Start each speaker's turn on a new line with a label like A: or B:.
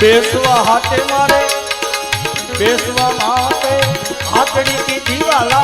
A: બેસવા હાથે મારે બેસવા માટે હાથડી કીધી દીવાલા